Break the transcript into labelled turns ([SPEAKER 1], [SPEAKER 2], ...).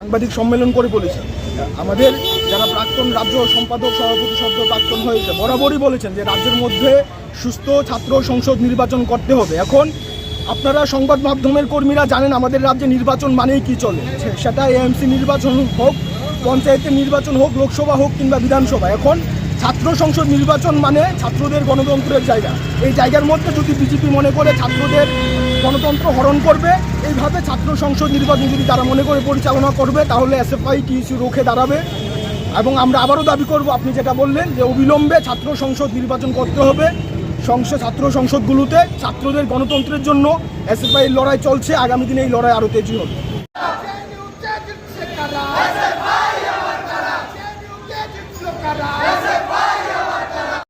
[SPEAKER 1] সাংবাদিক সম্মেলন করে বলেছেন। আমাদের যারা প্রাক্তন রাজ্য সম্পাদক, সভাপতি সদ্য প্রাক্তন হয়েছে, বরাবরই বলেছেন যে রাজ্যের মধ্যে সুস্থ ছাত্র সংসদ নির্বাচন করতে হবে। এখন আপনারা সংবাদ মাধ্যমের কর্মীরা জানেন আমাদের রাজ্যে নির্বাচন মানেই কি চলে। সেটা এএমসি নির্বাচন হোক, পঞ্চায়েতের নির্বাচন হোক, লোকসভা হোক কিংবা বিধানসভা। এখন ছাত্র সংসদ নির্বাচন মানে ছাত্রদের গণতন্ত্রের জায়গা। এই জায়গার মধ্যে যদি বিজেপি মনে করে ছাত্রদের গণতন্ত্র হরণ করবে, এইভাবে ছাত্র সংসদ নির্বাচন যদি তারা মনে করে পরিচালনা করবে, তাহলে এসএফআই টিইসি রুখে দাঁড়াবে। এবং আমরা আবারও দাবি করব, আপনি যেটা বললেন যে অবিলম্বে ছাত্র সংসদ নির্বাচন করতে হবে। সংসদ ছাত্র সংসদগুলোতে ছাত্রদের গণতন্ত্রের জন্য এসএফআই লড়াই চলছে। আগামী দিনে এই লড়াই আরও তেজি হবে।